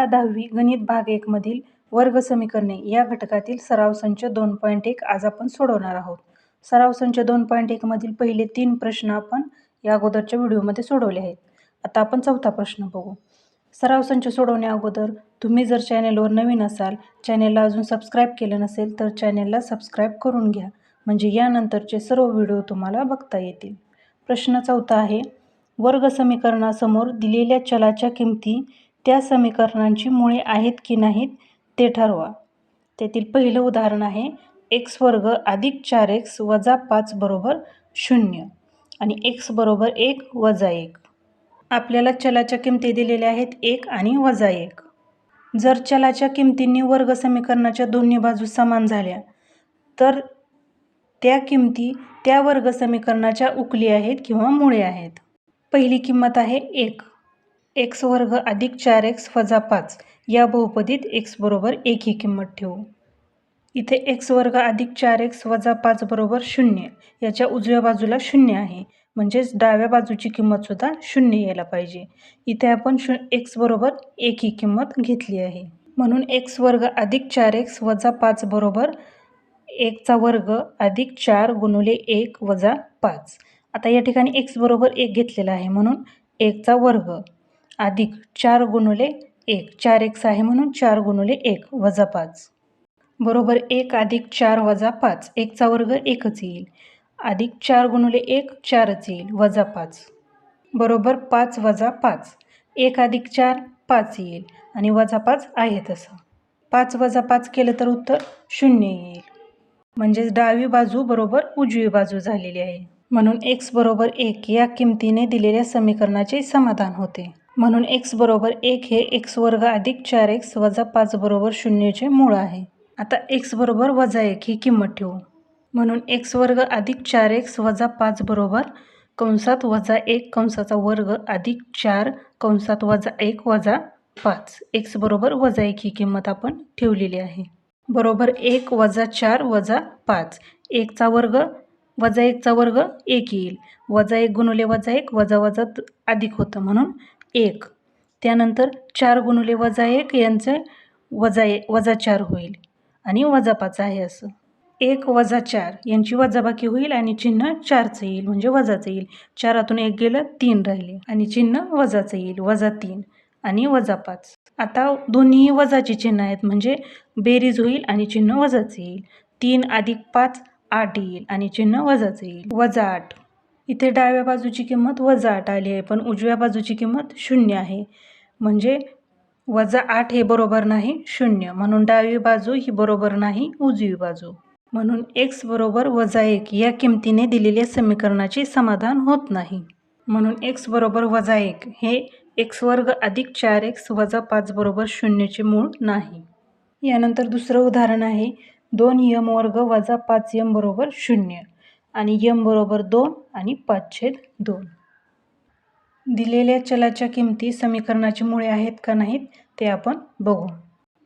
इयत्ता दहावी गणित भाग एकमधील वर्ग समीकरणे या घटकातील सराव संच दोन पॉईंट एक आज आपण सोडवणार आहोत. सराव संच दोन पॉईंट एकमधील पहिले तीन प्रश्न आपण या अगोदरच्या व्हिडिओमध्ये सोडवले आहेत. आता आपण चौथा प्रश्न बघू. सराव संच सोडवण्या अगोदर तुम्ही जर चॅनेलवर नवीन असाल चॅनेलला अजून सबस्क्राईब केलं नसेल तर चॅनेलला सबस्क्राईब करून घ्या. म्हणजे यानंतरचे सर्व व्हिडिओ तुम्हाला बघता येतील. प्रश्न चौथा आहे. वर्ग समीकरणासमोर दिलेल्या चलाच्या किमती त्या समीकरणांची मुळे आहेत की नाहीत ते ठरवा. त्यातील पहिलं उदाहरण आहे एक्स वर्ग अधिक चार एक्स वजा पाच बरोबर शून्य आणि एक्स बरोबर एक वजा एक. आपल्याला चलाच्या किमती दिलेल्या आहेत एक आणि वजा एक. जर चलाच्या किमतींनी वर्ग समीकरणाच्या दोन्ही बाजू समान झाल्या तर त्या किमती त्या वर्ग समीकरणाच्या उकली आहेत किंवा मुळे आहेत. पहिली किंमत आहे एक. एक्स वर्ग अधिक चार एक्स वजा पाच या बहुपदीत एक्स बरोबर एक ही किंमत ठेवू. इथे एक्स वर्ग अधिक चार एक्स वजा पाच बरोबर शून्य याच्या उजव्या बाजूला शून्य आहे. म्हणजेच डाव्या बाजूची किंमतसुद्धा शून्य यायला पाहिजे. इथे आपण शू एक्स बरोबर एक ही किंमत घेतली आहे. म्हणून एक्स वर्ग अधिक चार एक्स वजा पाच बरोबर एकचा वर्ग अधिक चार गुणुले एक वजा पाच. आता या ठिकाणी एक्स बरोबर एक घेतलेला आहे. म्हणून एकचा वर्ग अधिक चार गुणुले एक. चार एक्स आहे म्हणून चार गुणुले एक वजा पाच. बरोबर एक अधिक चार वजा पाच. एकचा वर्ग एकच येईल. अधिक चार गुणुले एक चारच येईल. वजा पाच. बरोबर पाच वजा पाच. एक अधिक चार पाच येईल. आणि वजा पाच आहे तसं. पाच वजा पाच केलं तर उत्तर शून्य येईल. म्हणजेच डावी बाजू बरोबर उजवी बाजू झालेली आहे. म्हणून एक्स बरोबर एक या किमतीने दिलेल्या समीकरणाचे समाधान होते. म्हणून एक्स बरोबर एक हे एक्स वर्ग अधिक चार एक्स वजा पाच बरोबर शून्यचे मूळ आहे. आता एक्स बरोबर वजा एक ही किंमत ठेवू. म्हणून एक्स वर्ग अधिक चार एक्स वजा पाच बरोबर कंसात वजा एक कंसाचा वर्ग अधिक चार कंसात वजा एक वजा पाच. एक्स बरोबर वजा एक ही किंमत आपण ठेवलेली आहे. बरोबर एक वजा चार वजा पाच. एकचा वर्ग वजा एकचा वर्ग एक येईल. वजा एक गुणुले वजा एक वजा वजा अधिक होतं म्हणून एक. त्यानंतर चार गुणुले वजा एक यांचे वजा ए वजा चार होईल. आणि वजा पाच आहे असं. एक वजा चार यांची वजाबाकी होईल आणि चिन्ह चारचं येईल म्हणजे वजाचं येईल. चारातून एक गेलं तीन राहिले. आणि चिन्ह वजाचं येईल वजा तीन. आणि वजा पाच. आता दोन्ही वजाची चिन्ह आहेत म्हणजे बेरीज होईल आणि चिन्ह वजाचं येईल. तीन अधिक पाच आठ येईल आणि चिन्ह वजाचं येईल. वजा आठ. इथे डाव्या बाजूची किंमत वजा आठ आली आहे पण उजव्या बाजूची किंमत शून्य आहे. म्हणजे वजा आठ हे बरोबर नाही शून्य. म्हणून डावी बाजू ही बरोबर नाही उजवी बाजू. म्हणून एक्स बरोबर वजा एक या किमतीने दिलेल्या समीकरणाचे समाधान होत नाही. म्हणून एक्स बरोबर वजा एक हे एक्स वर्ग अधिक चार एक्स वजा पाच बरोबर शून्यचे मूळ नाही. यानंतर दुसरं उदाहरण आहे दोन यम वर्ग वजा पाच यम बरोबर शून्य. आणि यम बरोबर दोन आणि पाच छेद दोन. दिलेल्या चलाच्या किमती समीकरणाची मुळे आहेत का नाहीत ते आपण बघू.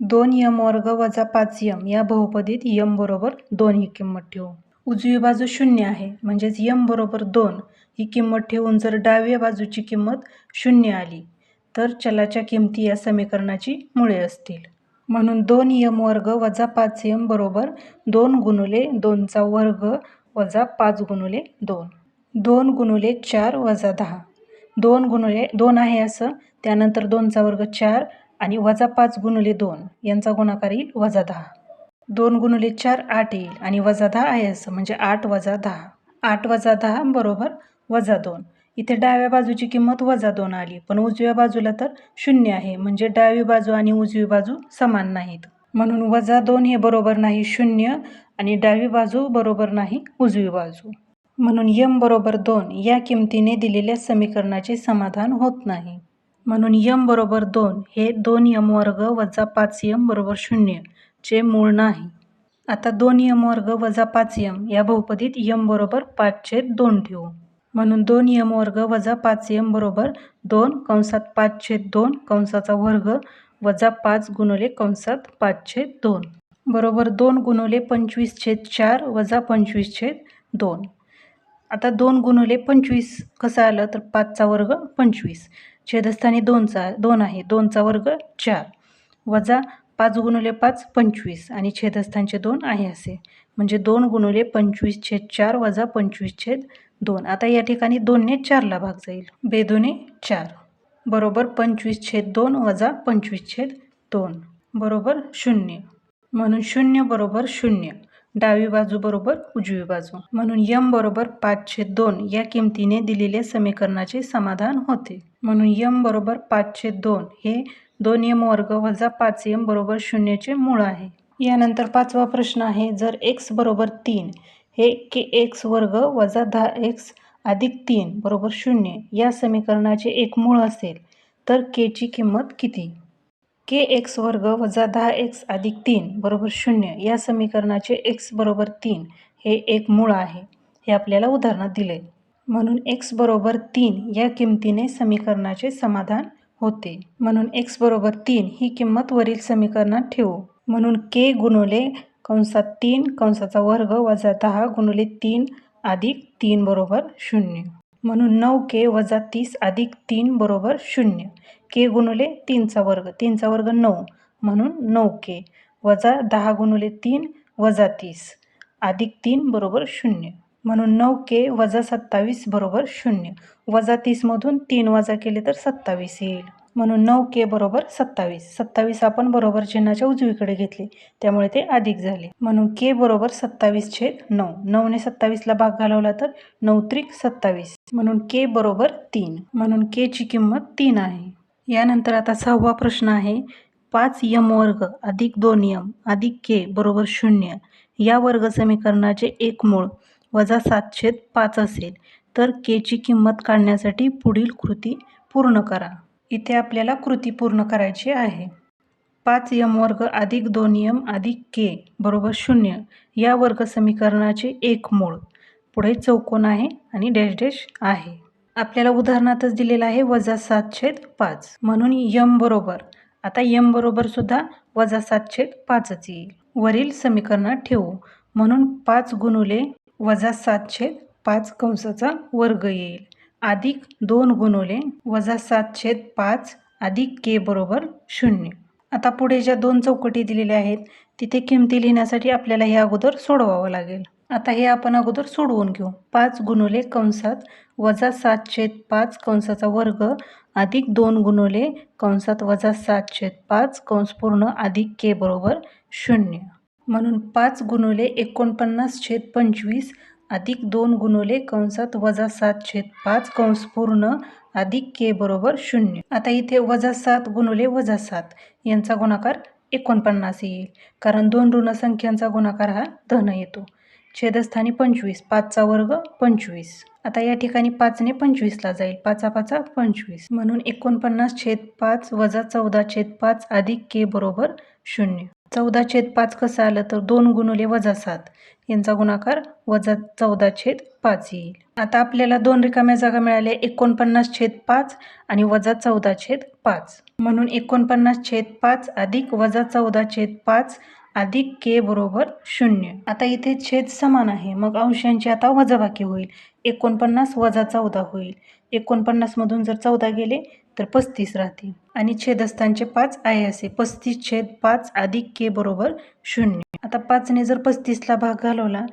दोन यम वर्ग वजा पाच यम या बहुपदीत यम बरोबर दोन ही किंमत ठेवू. उजवी बाजू शून्य आहे म्हणजेच यम बरोबर दोन ही किंमत ठेवून जर डाव्या बाजूची किंमत शून्य आली तर चलाच्या किमती या समीकरणाची मुळे असतील. म्हणून दोन यम वर्ग वजा पाच यम बरोबर दोन गुणुले दोनचा वर्ग वजा पाच गुणुले दोन. दोन गुणुले चार वजा दहा. दोन गुणुले दोन आहे असं. त्यानंतर दोनचा वर्ग चार आणि वजा पाच गुणुले दोन. यांचा गुणाकार येईल वजा दहा. दोन गुणुले चार आठ येईल आणि वजा दहा आहे असं. म्हणजे आठ वजा दहा. आठ वजा दहा बरोबर वजा दोन. इथे डाव्या बाजूची किंमत वजा दोन आली. पण उजव्या बाजूला तर शून्य आहे. म्हणजे डावी बाजू आणि उजवी बाजू समान नाहीत. म्हणून वजा दोन हे बरोबर नाही शून्य आणि डावी बाजू बरोबर नाही उजवी बाजू. म्हणून यम बरोबर दोन या किमतीने दिलेल्या समीकरणाचे समाधान होत नाही. म्हणून यम बरोबर दोन हे दोन यम वर्ग वजा पाच यम बरोबर शून्य चे मूळ नाही. आता दोन यम वर्ग वजा पाच यम या बहुपदीत यम बरोबर पाचचे दोन ठेवू. म्हणून दोन यम वर्ग वजा पाच यम बरोबर दोन कंसात पाचशे दोन कंसाचा वर्ग वजा पाच गुणवले कंसात पाचशे दोन. बरोबर दोन गुणवले पंचवीस छेद चार वजा पंचवीस छेद दोन. आता दोन गुणवले पंचवीस कसं आलं? तर पाचचा वर्ग पंचवीस. छेदस्थानी दोनचा दोन आहे. दोनचा वर्ग चार. वजा पाच गुणवले पाच पंचवीस आणि छेदस्थानचे दोन आहे असे. म्हणजे दोन गुणवले पंचवीस छेद चार वजा पंचवीस छेद दोन. आता या ठिकाणी दोनने चारला भाग जाईल. बेदोने चार. बरोबर पंचवीस छेद दोन वजा पंचवीस छेद दोन. बरोबर शून्य. म्हणून शून्य बरोबर शून्य. डावी बाजू बरोबर उजवी बाजू. म्हणून यम बरोबर पाच छेद दोन या किमतीने दिलेल्या समीकरणाचे समाधान होते. म्हणून यम बरोबर पाच छेद दोन हे दोन यम वर्ग वजा पाच यम बरोबर शून्यचे मूळ आहे. यानंतर पाचवा प्रश्न आहे जर एक्स बरोबर तीन हे के एक्स वर्ग वजा दहा एक्स अधिक तीन बरोबर शून्य या समीकरणाचे एक मूळ असेल तर केची किंमत किती? के एक्स वर्ग वजा दहा एक्स अधिक तीन बरोबर शून्य या समीकरणाचे एक्स बरोबर तीन हे एक मूळ आहे हे आपल्याला उदाहरणात दिले. म्हणून एक्स बरोबर तीन या किमतीने समीकरणाचे समाधान होते. म्हणून एक्स बरोबर तीन ही किंमत वरील समीकरणात ठेवू. म्हणून के गुणवले कंसात तीन कंसाचा वर्ग वजा दहा गुणवले तीन अधिक तीन बरोबर शून्य. म्हणून नऊ के वजा तीस अधिक तीन बरोबर शून्य. के गुणुले तीनचा वर्ग तीनचा वर्ग नऊ. म्हणून नऊ के वजा दहा गुणुले तीन वजा तीस अधिक तीन बरोबर शून्य. म्हणून नऊ के वजा सत्तावीस बरोबर शून्य. वजा तीसमधून तीन वजा केले तर सत्तावीस येईल. म्हणून नऊ के बरोबर सत्तावीस. सत्तावीस आपण बरोबर चिन्हाच्या उजवीकडे घेतले. त्यामुळे ते अधिक झाले. म्हणून के बरोबर सत्तावीस छेद नऊ. नऊने सत्तावीसला भाग घालवला तर नऊ त्रिक सत्तावीस. म्हणून के बरोबर तीन. म्हणून केची किंमत तीन आहे. यानंतर आता सहावा प्रश्न आहे. पाच यम वर्ग अधिक दोन यम अधिक के बरोबर शून्य. या वर्ग समीकरणाचे एक मूळ वजा सातशेद पाच असेल. तर केची किंमत काढण्यासाठी पुढील कृती पूर्ण करा. इथे आपल्याला कृती पूर्ण करायची आहे. पाच यम वर्ग अधिक दोन यम अधिक के बरोबर शून्य या वर्ग समीकरणाचे एक मूळ. पुढे चौकोन आहे आणि डॅश डॅश आहे. आपल्याला उदाहरणातच दिलेलं आहे वजा सात छेद पाच. म्हणून यम बरोबर. आता यम बरोबर सुद्धा वजा सात छेद पाचच येईल. वरील समीकरणात ठेवू. म्हणून पाच गुणुले वजा सात छेद पाच कंसाचा वर्ग येईल. अधिक दोन गुणवले वजा सात छेद पाच अधिक के बरोबर शून्य. आता पुढे ज्या दोन चौकटी दिलेल्या आहेत तिथे किमती लिहिण्यासाठी आपल्याला हे अगोदर सोडवावं लागेल. आता हे आपण अगोदर सोडवून घेऊ. पाच गुणवले कंसात वजा सात छेद पाच कंसाचा वर्ग अधिक दोन गुणवले कंसात वजा सात छेद पाच कंस पूर्ण अधिक के बरोबर शून्य. म्हणून पाच गुणवले एकोणपन्नास छेद पंचवीस अधिक दोन गुणुले कंसात वजा सात छेद पाच कंस पूर्ण अधिक के बरोबर शून्य. आता इथे वजा सात गुणुले वजा सात यांचा गुणाकार एकोणपन्नास येईल. कारण दोन ऋण संख्यांचा गुणाकार हा धन येतो. छेदस्थानी पंचवीस पाचचा वर्ग पंचवीस. आता या ठिकाणी पाचने पंचवीसला जाईल. पाचा पाचा पंचवीस. म्हणून एकोणपन्नास छेद पाच वजा चौदा छेद पाच अधिक के बरोबर शून्य. चौदा छेद पाच कसं आलं तर दोन गुणुले वजा सात. यांचा गुणाकार वजा चौदा छेद पाच येईल. आता आपल्याला दोन रिकाम्या जागा मिळाल्या. एकोणपन्नास छेद पाच आणि वजा चौदा छेद पाच. म्हणून एकोणपन्नास छेद पाच अधिक वजा चौदा छेद पाच अधिक के बरोबर शून्य. आता इथे छेद समान आहे. मग अंशांची आता वजाबाकी होईल. एकोणपन्नास वजा चौदा होईल. एकोणपन्नासमधून जर चौदा गेले तर पस्तीस राहतील. आणि छेदस्थानचे पाच आहे असे. पस्तीस छेद पाच अधिक के बरोबर शून्य. आता पाचने जर पस्तीसला भाग घालवला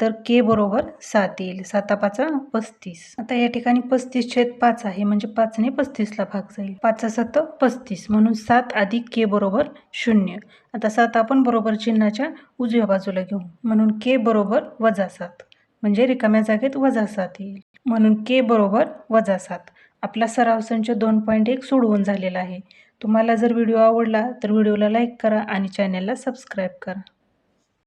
तर के बरोबर सात येईल. साता पाचा पस्तीस. आता या ठिकाणी पस्तीस छेद पाच आहे म्हणजे पाचने पस्तीसला भाग जाईल. पाच सात पस्तीस म्हणून सात अधिक के बरोबर शून्य. आता सात आपण बरोबर चिन्हाच्या उजव्या बाजूला घेऊ. म्हणून के बरोबर वजा सात म्हणजे रिकाम्या जागेत वजा सात येईल. म्हणून के बरोबर वजा सात. आपला सराव संच दोन पॉईंट एक सोडवून झालेला आहे. तुम्हाला जर व्हिडिओ आवडला तर व्हिडिओला लाईक करा आणि चॅनलला सबस्क्राईब करा.